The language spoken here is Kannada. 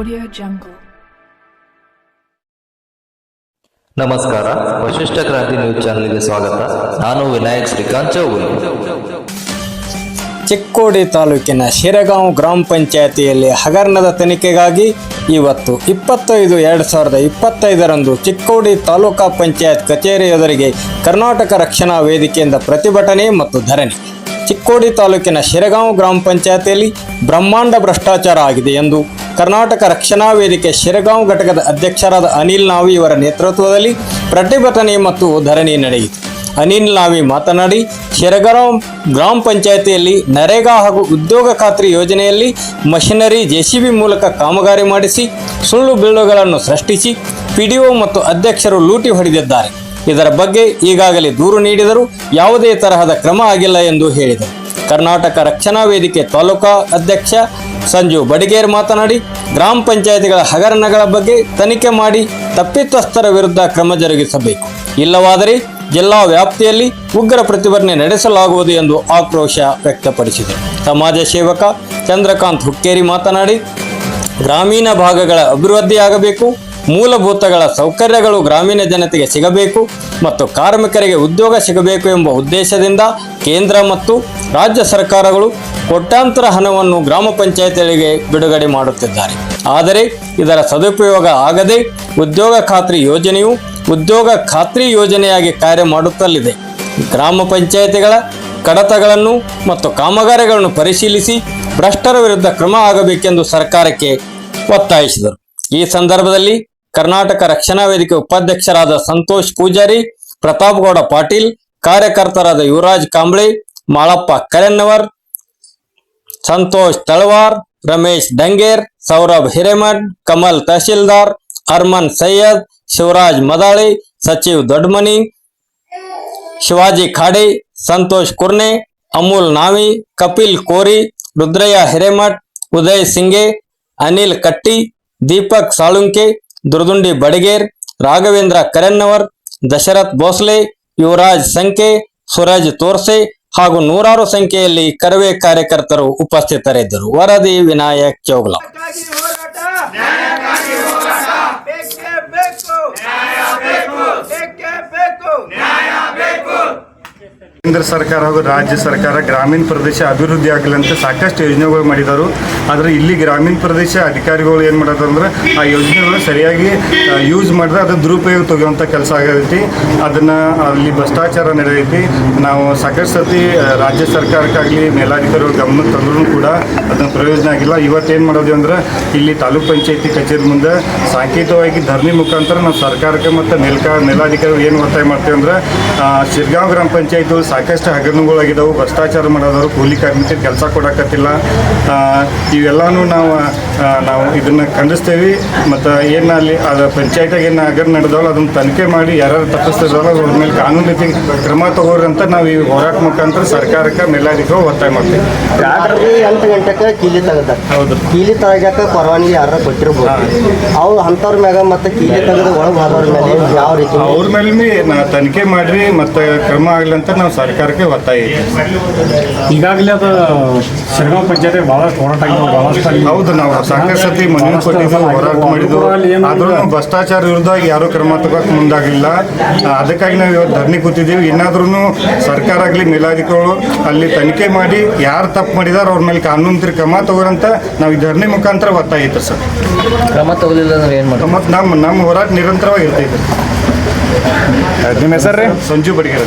Audio Jungle. ನಮಸ್ಕಾರ. ವಶಿಷ್ಠ ಕ್ರಾಂತಿ ನ್ಯೂಸ್ ಚಾನೆಲ್ಗೆ ಸ್ವಾಗತ. ನಾನು ವಿನಾಯಕ್ ಶ್ರೀಕಾಂತ್ ಚೌಗುಲ್ ಚಿಕ್ಕೋಡಿ ತಾಲೂಕಿನ ಶಿರಗಾಂವ್ ಗ್ರಾಮ ಪಂಚಾಯತಿಯಲ್ಲಿ ಹಗರಣದ ತನಿಖೆಗಾಗಿ ಇವತ್ತು ಇಪ್ಪತ್ತೈದು ಎರಡು ಸಾವಿರದ ಇಪ್ಪತ್ತೈದರಂದು ಚಿಕ್ಕೋಡಿ ತಾಲೂಕಾ ಪಂಚಾಯತ್ ಕಚೇರಿ ಎದುರಿಗೆ ಕರ್ನಾಟಕ ರಕ್ಷಣಾ ವೇದಿಕೆಯಿಂದ ಪ್ರತಿಭಟನೆ ಮತ್ತು ಧರಣಿ. ಚಿಕ್ಕೋಡಿ ತಾಲೂಕಿನ ಶಿರಗಾಂವ್ ಗ್ರಾಮ ಪಂಚಾಯತಿಯಲ್ಲಿ ಬ್ರಹ್ಮಾಂಡ ಭ್ರಷ್ಟಾಚಾರ ಆಗಿದೆ ಎಂದು ಕರ್ನಾಟಕ ರಕ್ಷಣಾ ವೇದಿಕೆ ಶಿರಗಾಂವ್ ಘಟಕದ ಅಧ್ಯಕ್ಷರಾದ ಅನಿಲ್ ನಾವಿ ಇವರ ನೇತೃತ್ವದಲ್ಲಿ ಪ್ರತಿಭಟನೆ ಮತ್ತು ಧರಣಿ ನಡೆಯಿತು. ಅನಿಲ್ ನಾವಿ ಮಾತನಾಡಿ, ಶಿರಗಾಂವ್ ಗ್ರಾಮ ಪಂಚಾಯತಿಯಲ್ಲಿ ನರೇಗಾ ಹಾಗೂ ಉದ್ಯೋಗ ಖಾತ್ರಿ ಯೋಜನೆಯಲ್ಲಿ ಮಷಿನರಿ, ಜೆಸಿಬಿ ಮೂಲಕ ಕಾಮಗಾರಿ ಮಾಡಿಸಿ, ಸುಳ್ಳು ಬಿಲ್ಡುಗಳನ್ನು ಸೃಷ್ಟಿಸಿ, ಪಿಡಿಒ ಮತ್ತು ಅಧ್ಯಕ್ಷರು ಲೂಟಿ ಹೊಡೆದಿದ್ದಾರೆ. ಇದರ ಬಗ್ಗೆ ಈಗಾಗಲೇ ದೂರು ನೀಡಿದರೂ ಯಾವುದೇ ತರಹದ ಕ್ರಮ ಆಗಿಲ್ಲ ಎಂದು ಹೇಳಿದರು. ಕರ್ನಾಟಕ ರಕ್ಷಣಾ ವೇದಿಕೆ ತಾಲೂಕಾ ಅಧ್ಯಕ್ಷ ಸಂಜು ಬಡಿಗೇರ್ ಮಾತನಾಡಿ, ಗ್ರಾಮ ಪಂಚಾಯತಿಗಳ ಹಗರಣಗಳ ಬಗ್ಗೆ ತನಿಖೆ ಮಾಡಿ ತಪ್ಪಿತಸ್ಥರ ವಿರುದ್ಧ ಕ್ರಮ ಜರುಗಿಸಬೇಕು. ಇಲ್ಲವಾದರೆ ಜಿಲ್ಲಾ ವ್ಯಾಪ್ತಿಯಲ್ಲಿ ಉಗ್ರ ಪ್ರತಿಭಟನೆ ನಡೆಸಲಾಗುವುದು ಎಂದು ಆಕ್ರೋಶ ವ್ಯಕ್ತಪಡಿಸಿದರು ಸಮಾಜ ಸೇವಕ ಚಂದ್ರಕಾಂತ್ ಹುಕ್ಕೇರಿ ಮಾತನಾಡಿ, ಗ್ರಾಮೀಣ ಭಾಗಗಳ ಅಭಿವೃದ್ಧಿಯಾಗಬೇಕು, ಮೂಲಭೂತಗಳ ಸೌಕರ್ಯಗಳು ಗ್ರಾಮೀಣ ಜನತೆಗೆ ಸಿಗಬೇಕು ಮತ್ತು ಕಾರ್ಮಿಕರಿಗೆ ಉದ್ಯೋಗ ಸಿಗಬೇಕು ಎಂಬ ಉದ್ದೇಶದಿಂದ ಕೇಂದ್ರ ಮತ್ತು ರಾಜ್ಯ ಸರ್ಕಾರಗಳು ಕೋಟ್ಯಾಂತರ ಹಣವನ್ನು ಗ್ರಾಮ ಪಂಚಾಯತಿಗಳಿಗೆ ಬಿಡುಗಡೆ ಮಾಡುತ್ತಿದ್ದಾರೆ. ಆದರೆ ಇದರ ಸದುಪಯೋಗ ಆಗದೆ ಉದ್ಯೋಗ ಖಾತ್ರಿ ಯೋಜನೆಯು ಉದ್ಯೋಗ ಖಾತ್ರಿ ಯೋಜನೆಯಾಗಿ ಕಾರ್ಯ ಮಾಡುತ್ತಲಿದೆ. ಗ್ರಾಮ ಪಂಚಾಯತಿಗಳ ಕಡತಗಳನ್ನು ಮತ್ತು ಕಾಮಗಾರಿಗಳನ್ನು ಪರಿಶೀಲಿಸಿ ಭ್ರಷ್ಟರ ವಿರುದ್ಧ ಕ್ರಮ ಆಗಬೇಕೆಂದು ಸರ್ಕಾರಕ್ಕೆ ಒತ್ತಾಯಿಸಿದರು. ಈ ಸಂದರ್ಭದಲ್ಲಿ ಕರ್ನಾಟಕ ರಕ್ಷಣಾ ವೇದಿಕೆ ಉಪಾಧ್ಯಕ್ಷರಾದ ಸಂತೋಷ್ ಪೂಜಾರಿ ಪ್ರತಾಪ್ ಗೌಡ ಪಾಟೀಲ್, ಕಾರ್ಯಕರ್ತರಾದ ಯುವರಾಜ್ ಕಾಂಬ್ಳೆ ಮಾಳಪ್ಪ ಕರೆನ್ನವರ್ ಸಂತೋಷ್ ತಳವಾರ್ ರಮೇಶ್ ಡಂಗೇರ್ ಸೌರಭ್ ಹಿರೇಮಠ್ ಕಮಲ್ ತಹಶೀಲ್ದಾರ್ ಅರ್ಮನ್ ಸೈಯದ್ ಶಿವರಾಜ್ ಮದಾಳಿ ಸಚಿವ್ ದೊಡ್ಮನಿ ಶಿವಾಜಿ ಖಾಡೆ ಸಂತೋಷ್ ಕುರ್ನೆ ಅಮೂಲ್ ನಾವಿ ಕಪಿಲ್ ಕೋರಿ ರುದ್ರಯ್ಯ ಹಿರೇಮಠ್ ಉದಯ್ ಸಿಂಗೆ ಅನಿಲ್ ಕಟ್ಟಿ ದೀಪಕ್ ಸಾಳುಂಕೆ ದುರ್ದುಂಡಿ ಬಡಗೇರ್ ರಾಘವೇಂದ್ರ ಕರೆನ್ನವರ್ ದಶರಥ್ ಭೋಸ್ಲೆ ಯುವರಾಜ್ ಸಂಖ್ಯೆ ಸುರಜ್ ತೋರ್ಸೆ ಹಾಗೂ ನೂರಾರು ಸಂಖ್ಯೆಯಲ್ಲಿ ಕರವೇ ಕಾರ್ಯಕರ್ತರು ಉಪಸ್ಥಿತರಿದ್ದರು. ವರದಿ ವಿನಾಯಕ್ ಚೌಗ್ಲಾ. ಕೇಂದ್ರ ಸರ್ಕಾರ ಹಾಗೂ ರಾಜ್ಯ ಸರ್ಕಾರ ಗ್ರಾಮೀಣ ಪ್ರದೇಶ ಅಭಿವೃದ್ಧಿ ಆಗಲಿ ಅಂತ ಸಾಕಷ್ಟು ಯೋಜನೆಗಳು ಮಾಡಿದರು. ಆದರೆ ಇಲ್ಲಿ ಗ್ರಾಮೀಣ ಪ್ರದೇಶ ಅಧಿಕಾರಿಗಳು ಏನು ಮಾಡೋದಂದ್ರೆ ಆ ಯೋಜನೆಗಳು ಸರಿಯಾಗಿ ಯೂಸ್ ಮಾಡಿದ್ರೆ ಅದು ದುರುಪಯೋಗ ತೆಗೆಯುವಂಥ ಕೆಲಸ ಆಗೈತಿ. ಅದನ್ನು ಅಲ್ಲಿ ಭ್ರಷ್ಟಾಚಾರ ನಡೆಯೈತಿ ನಾವು ಸಾಕಷ್ಟು ಸತಿ ರಾಜ್ಯ ಸರ್ಕಾರಕ್ಕಾಗಲಿ ಮೇಲಾಧಿಕಾರಿಗಳು ಗಮನಕ್ಕೆ ತಂದ್ರೂ ಕೂಡ ಅದನ್ನು ಪ್ರಯೋಜನ ಆಗಿಲ್ಲ. ಇವತ್ತೇನು ಮಾಡೋದು ಅಂದ್ರೆ ಇಲ್ಲಿ ತಾಲೂಕ್ ಪಂಚಾಯತಿ ಕಚೇರಿ ಮುಂದೆ ಸಾಂಕೇತಿಕವಾಗಿ ಧರಣಿ ಮುಖಾಂತರ ನಾವು ಸರ್ಕಾರಕ್ಕೆ ಮತ್ತು ಮೇಲ್ಕಾ, ಮೇಲಾಧಿಕಾರಿಗಳು ಏನು ಒತ್ತಾಯ ಮಾಡ್ತೀವಿ ಅಂದ್ರೆ ಶಿರ್ಗಾಂವ್ ಗ್ರಾಮ ಪಂಚಾಯತ್ಗಳು ಸಾಕಷ್ಟು ಹಗರಣಗಳಾಗಿದ್ದಾವೆ. ಭ್ರಷ್ಟಾಚಾರ ಮಾಡೋದವರು ಕೂಲಿ ಕಾರ್ಮಿಕರಿಗೆ ಕೆಲಸ ಕೊಡಕತ್ತಿಲ್ಲ. ಇವೆಲ್ಲನೂ ನಾವು ಇದನ್ನು ಖಂಡಿಸ್ತೇವಿ ಮತ್ತು ಏನು ಅಲ್ಲಿ ಅದು ಪಂಚಾಯತ್ಯಾಗ ಏನು ಅಗರ್ ನಡೆದವಲ್ಲ ಅದನ್ನು ತನಿಖೆ ಮಾಡಿ ಯಾರು ತಪ್ಪಿಸ್ತಿದ್ರಲ್ಲ ಅದ್ರ ಮೇಲೆ ಕಾನೂನು ರೀತಿ ಕ್ರಮ ತಗೋರಿ ಅಂತ ನಾವು ಈ ಹೋರಾಟ ಮುಖಾಂತರ ಸರ್ಕಾರಕ್ಕೆ ಮೇಲಾಧಿಕಾರಿ ಒತ್ತಾಯ ಮಾಡ್ತೀವಿ. ರಾತ್ರಿ ಎಂಟು ಗಂಟೆಗೆ ಕೀಲಿ ತೆಗೆದ. ಹೌದು. ಕೀಲಿ ತೆಗ್ಯಾಕ ಪರವಾನಗಿ ಯಾರ ಕೊಟ್ಟಿರ್ಬೋದು. ಅವ್ರು ಅಂಥವ್ರ ಮ್ಯಾಗ ಮತ್ತೆ ಕೀಲಿ ತೆಗೆದು ಒಳಗೆ ಹೋದವ್ರ ಮೇಲೆ ಯಾವ ರೀತಿ? ಅವ್ರ ಮೇಲೆ ನಾ ತನಿಖೆ ಮಾಡಿರಿ ಮತ್ತು ಕ್ರಮ ಆಗಲಿ ಅಂತ ನಾವು ಸರ್ಕಾರಕ್ಕೆ ಒತ್ತಾಯ ಈಗಾಗಲೇ ಅದು ಶಿರಗಾಂವ್ ಪಂಚಾಯತಿ ಭಾಳಷ್ಟು ಹೋರಾಟ ಭಾಳಷ್ಟು ಹೌದು ನಾವು ಸಾಕಷ್ಟು ಸತಿ ಮನವಿ ಕೊಟ್ಟಿದ್ದೀವಿ ಹೋರಾಟ ಮಾಡಿದ್ದು ಆದ್ರೂ ಭ್ರಷ್ಟಾಚಾರ ವಿರುದ್ಧ ಯಾರು ಕ್ರಮ ತಗೋಕೆ ಮುಂದಾಗಲಿಲ್ಲ ಅದಕ್ಕಾಗಿ ನಾವು ಇವತ್ತು ಧರಣಿ ಕೂತಿದ್ದೀವಿ. ಇನ್ನಾದ್ರೂ ಸರ್ಕಾರ ಆಗಲಿ ಮೇಲಾಧಿಕಾರಿಗಳು ಅಲ್ಲಿ ತನಿಖೆ ಮಾಡಿ ಯಾರು ತಪ್ಪು ಮಾಡಿದಾರ ಅವ್ರ ಮೇಲೆ ಕಾನೂನು ಕ್ರಮ ತಗೋರಂತ ನಾವು ಈ ಧರಣಿ ಮುಖಾಂತರ ಒತ್ತಾಯ ಐತೆ ಸರ್. ಕ್ರಮ ತಗೊಳ್ಳಿಲ್ಲ ಅಂದ್ರೆ ಏನು ಮಾಡಿ ಮತ್ತು ನಮ್ಮ ನಮ್ಮ ಹೋರಾಟ ನಿರಂತರವಾಗಿ ಇರ್ತೈತೆ ನಿಮ್ಮ ಹೆಸರು ರೀ ಸಂಜು ಬಡಿಗೆರ್